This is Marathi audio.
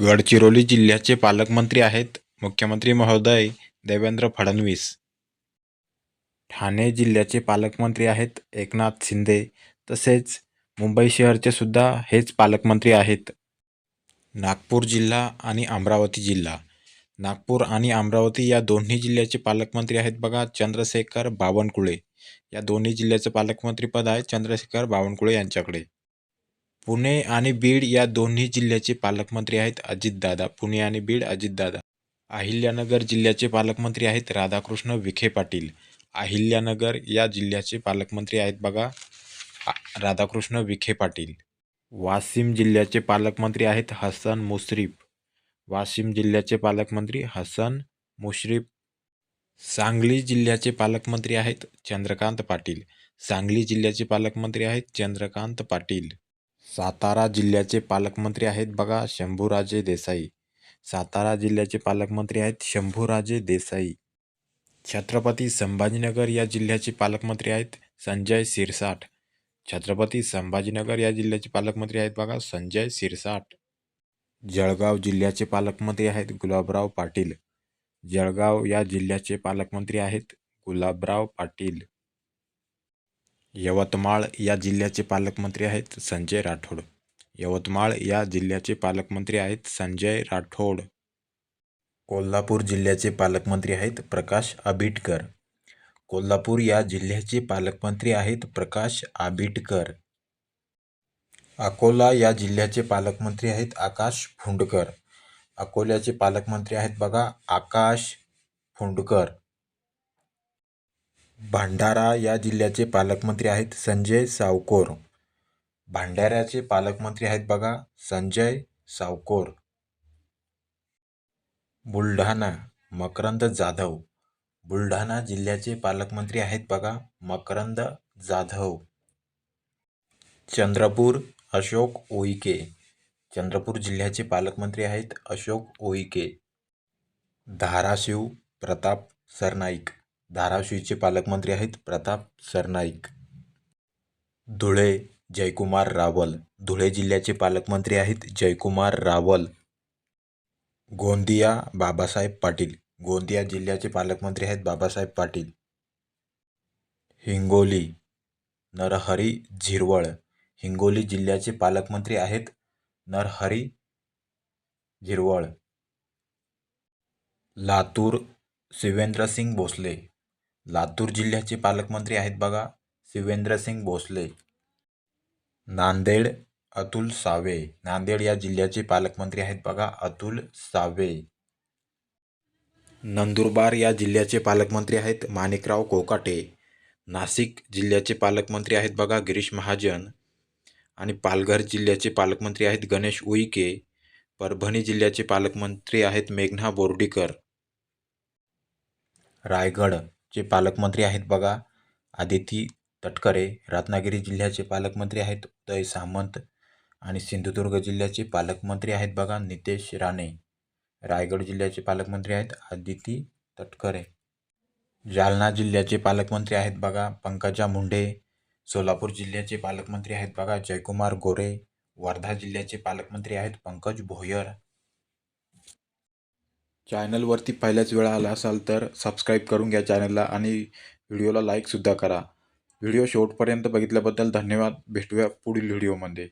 गडचिरोली जिल्ह्याचे पालकमंत्री आहेत मुख्यमंत्री महोदय देवेंद्र फडणवीस. ठाणे जिल्ह्याचे पालकमंत्री आहेत एकनाथ शिंदे. तसेच मुंबई शहरचे सुद्धा हेच पालकमंत्री आहेत. नागपूर जिल्हा आणि अमरावती जिल्हा. नागपूर आणि अमरावती या दोन्ही जिल्ह्याचे पालकमंत्री आहेत बघा चंद्रशेखर बावनकुळे. या दोन्ही जिल्ह्याचं पालकमंत्रीपद आहे चंद्रशेखर बावनकुळे यांच्याकडे. पुणे आणि बीड या दोन्ही जिल्ह्याचे पालकमंत्री आहेत अजितदादा. पुणे आणि बीड अजितदादा. अहिल्यानगर जिल्ह्याचे पालकमंत्री आहेत राधाकृष्ण विखे पाटील. अहिल्यानगर या जिल्ह्याचे पालकमंत्री आहेत बघा राधाकृष्ण विखे पाटील. वाशिम जिल्ह्याचे पालकमंत्री आहेत हसन मुश्रीफ. वाशिम जिल्ह्याचे पालकमंत्री हसन मुश्रीफ. सांगली जिल्ह्याचे पालकमंत्री आहेत चंद्रकांत पाटील. सांगली जिल्ह्याचे पालकमंत्री आहेत चंद्रकांत पाटील. सातारा जिल्ह्याचे पालकमंत्री आहेत बघा शंभूराजे देसाई. सातारा जिल्ह्याचे पालकमंत्री आहेत शंभूराजे देसाई. छत्रपती संभाजीनगर या जिल्ह्याचे पालकमंत्री आहेत संजय सिरसाट छत्रपती संभाजीनगर या जिल्ह्याचे पालकमंत्री आहेत बघा संजय सिरसाट जळगाव जिल्ह्याचे पालकमंत्री आहेत गुलाबराव पाटील. जळगाव या जिल्ह्याचे पालकमंत्री आहेत गुलाबराव पाटील. यवतमाळ या जिल्ह्याचे पालकमंत्री आहेत संजय राठोड. यवतमाळ या जिल्ह्याचे पालकमंत्री आहेत संजय राठोड. कोल्हापूर जिल्ह्याचे पालकमंत्री आहेत प्रकाश आबिटकर. कोल्हापूर या जिल्ह्याचे पालकमंत्री आहेत प्रकाश आबिटकर. अकोला या जिल्ह्याचे पालकमंत्री आहेत आकाश फुंडकर. अकोल्याचे पालकमंत्री आहेत बघा आकाश फुंडकर. भंडारा या जिल्ह्याचे पालकमंत्री आहेत संजय सावकोर. भंडाऱ्याचे पालकमंत्री आहेत बघा संजय सावकोर. बुलढाणा मकरंद जाधव. बुलढाणा जिल्ह्याचे पालकमंत्री आहेत बघा मकरंद जाधव. चंद्रपूर अशोक ओईके. चंद्रपूर जिल्ह्याचे पालकमंत्री आहेत अशोक ओईके. धाराशिव प्रताप सरनाईक. धाराशिवचे पालकमंत्री आहेत प्रताप सरनाईक. धुळे जयकुमार रावल. धुळे जिल्ह्याचे पालकमंत्री आहेत जयकुमार रावल. गोंदिया बाबासाहेब पाटील. गोंदिया जिल्ह्याचे पालकमंत्री आहेत बाबासाहेब पाटील. हिंगोली नरहरी झिरवळ. हिंगोली जिल्ह्याचे पालकमंत्री आहेत नरहरी झिरवळ. लातूर शिवेंद्रसिंग भोसले. लातूर जिल्ह्याचे पालकमंत्री आहेत बघा शिवेंद्रसिंग भोसले. नांदेड अतुल सावे. नांदेड या जिल्ह्याचे पालकमंत्री आहेत बघा अतुल सावे. नंदुरबार या जिल्ह्याचे पालकमंत्री आहेत माणिकराव कोकाटे. नाशिक जिल्ह्याचे पालकमंत्री आहेत बघा गिरीश महाजन. आणि पालघर जिल्ह्याचे पालकमंत्री आहेत गणेश उईके. परभणी जिल्ह्याचे पालकमंत्री आहेत मेघना बोर्डीकर. रायगड चे पालकमंत्री आहेत बघा आदिती तटकरे रत्नागिरी जिल्ह्याचे पालकमंत्री आहेत उदय सामंत आणि सिंधुदुर्ग जिल्ह्याचे पालकमंत्री आहेत बघा नितेश राणे. रायगड जिल्ह्याचे पालकमंत्री आहेत आदिती तटकरे. जालना जिल्ह्याचे पालकमंत्री आहेत बघा पंकजा मुंडे. सोलापूर जिल्ह्याचे पालकमंत्री आहेत बघा जयकुमार गोरे. वर्धा जिल्ह्याचे पालकमंत्री आहेत पंकज भोयर. चॅनलवरती पहिल्याच वेळा आला असाल तर सबस्क्राईब करून घ्या चॅनलला आणि व्हिडिओला लाईकसुद्धा करा. व्हिडिओ शेवटपर्यंत बघितल्याबद्दल धन्यवाद. भेटूया पुढील व्हिडिओमध्ये